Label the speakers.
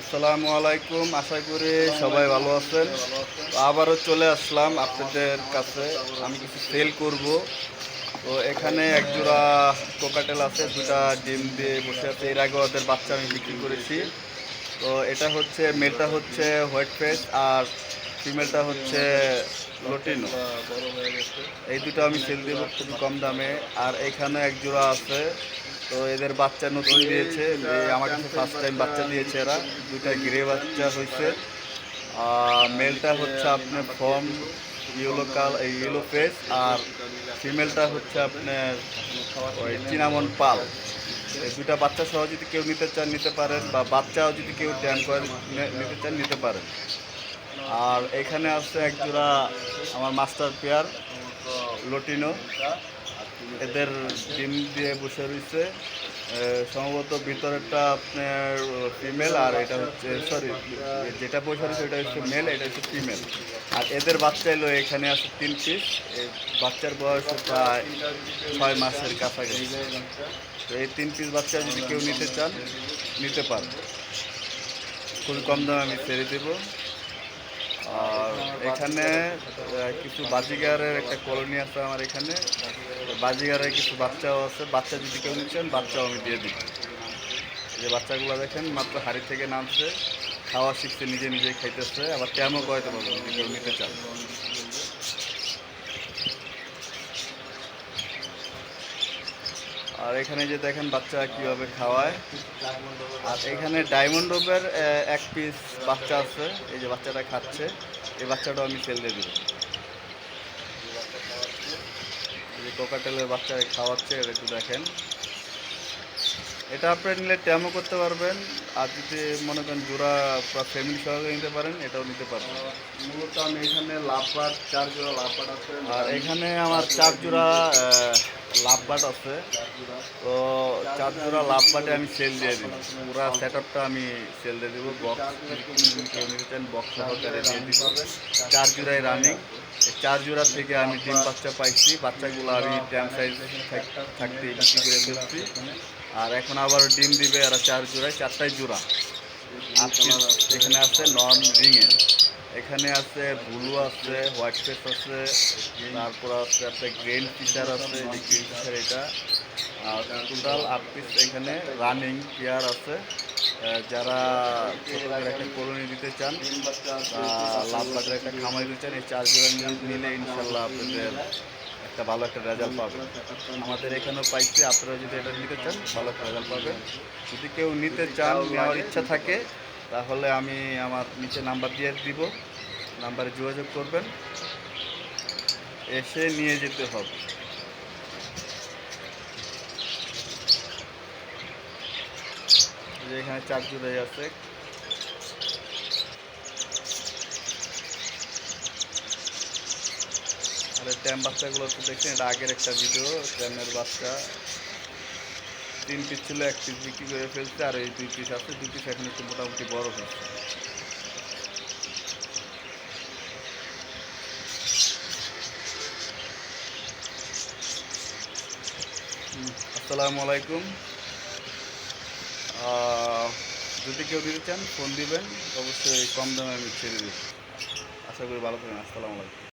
Speaker 1: আসসালামু আলাইকুম, আশা করি সবাই ভালো আছেন। আবারও চলে আসলাম আপনাদের কাছে। আমি কিছু সেল করব। তো এখানে এক জোড়া কোকাটেল আছে, দুটা ডিম দিয়ে বসে আছে। এর আগে ওদের বাচ্চা আমি বিক্রি করেছি। তো এটা হচ্ছে, মেলটা হচ্ছে হোয়াইট ফেস আর ফিমেলটা হচ্ছে লটিনো। এই দুটো আমি সেল দেব খুবই কম দামে। আর এখানে এক জোড়া আছে তো এদের বাচ্চা নতুন দিয়েছে আমার কাছে ফার্স্ট টাইম বাচ্চা দিয়েছে এরা। দুইটা গ্রে বাচ্চা হয়েছে। আর মেলটা হচ্ছে আপনার ফর্ম ইয়েলো কাল ইয়েলো ফেস আর ফিমেলটা হচ্ছে আপনার ওই চিনামন পাল এই দুটা বাচ্চা সহ যদি কেউ নিতে চান, নিতে পারেন, বা বাচ্চাও যদি কেউ ট্যান করে নিতে চান, নিতে পারেন। আর এখানে আছে একজোড়া আমার মাস্টার পেয়ার লটিনো এদের ডিম দিয়ে বসে রয়েছে। সম্ভবত ভিতরেরটা আপনার ফিমেল আর এটা হচ্ছে সরি যেটা বসে রয়েছে এটা হচ্ছে মেল এটা হচ্ছে ফিমেল আর এদের বাচ্চা এলো এখানে আছে তিন পিস বাচ্চার বয়স প্রায় ছয় মাসের কাছাকাছি। তো এই তিন পিস বাচ্চা যদি কেউ নিতে চান, নিতে পারেন খুবই কম দামে আমি ছেড়ে দেবো। আর এখানে কিছু বাজিগারের একটা কলোনি আছে আমার এখানে। বাজিগারের কিছু বাচ্চাও আছে। বাচ্চা যদি কেউ নিচ্ছেন, বাচ্চাও আমি দিয়ে দিই। যে বাচ্চাগুলো দেখেন, মাত্র হাড়ি থেকে নামছে। খাওয়া শিখছে, নিজে নিজে খাইতেছে। আবার ট্যামও পারব যদি কেউ নিতে চান আর এখানে যে দেখেন বাচ্চা কীভাবে খাওয়ায়। আর এখানে ডায়মন্ড রোপের এক পিস বাচ্চা আছে। এই যে বাচ্চাটা খাচ্ছে। এই বাচ্চাটাও আমি দিয়ে দেবো। এই যে কোকাটেলের বাচ্চা খাওয়াচ্ছে এটা একটু দেখেন। এটা আপনারা নিলে ট্যামও করতে পারবেন। আর যদি মনে করেন জোড়া পুরো ফ্যামিলি সহযোগে নিতে পারেন এটাও নিতে পারবেন। মূলত আমি এখানে লাভবাট চার জোড়া লাভবাট আছে। আর এখানে আমার চার জোড়া লাভবাট আছে। তো চার জোড়া লাভবাটে আমি সেল দিয়ে দিই। পুরা সেট আপটা আমি সেল দিয়ে দেবো। বক্স বক্স সহকারে দিয়ে দিব। চার জোড়ায় রানিং চার জোড়া থেকে আমি ডিম বাচ্চা পাইছি। বাচ্চাগুলো আমি ট্যাম সাইজ থাকতে বিক্রি করে ফেলছি। আর এখন আবার ডিম দিবে আর চার জোড়ায় চারটায় জোড়া। পিস এখানে আছে নন রিংয়ের এখানে আছে ব্লু আছে, হোয়াইট ফেস আছে, তারপর আছে আপনার গ্রেন ফিচার আছে এটা। আর টোটাল আট পিস এখানে রানিং পেয়ার আছে। যারা একটা কলোনি দিতে চান লাভ বাজারে একটা খামাই দিতে চান, এই চার জোড়া নিলে- নিলে ইনশাল্লাহ আপনাদের একটা ভালো একটা রেজাল্ট পাবেন আমাদের এখানেও পাইছি, আপনারা যদি এটা নিতে চান, ভালো একটা রেজাল্ট পাবেন। যদি কেউ নিতে চান, নেওয়ার ইচ্ছা থাকে তাহলে আমি আমার নিচে নাম্বার দিয়ে দিব। নাম্বারে যোগাযোগ করবেন। এসে নিয়ে যেতে হবে। যে এখানে চার জুড়াই আছে। আর ট্যাম বাচ্চাগুলো তো দেখছেন, এটা আগের একটা ভিডিও ট্যামের বাচ্চা। তিন পিস ছিল, এক পিস বিক্রি করে ফেলছে, আর এই দুই পিস আছে, দুই পিস এখন একটু মোটামুটি বড় হচ্ছে আসসালামু আলাইকুম। যদি কেউ দিতে চান ফোন দিবেন, অবশ্যই কম দামে আমি ছেড়ে দিই আশা করি ভালো থাকেন আসসালামু আলাইকুম।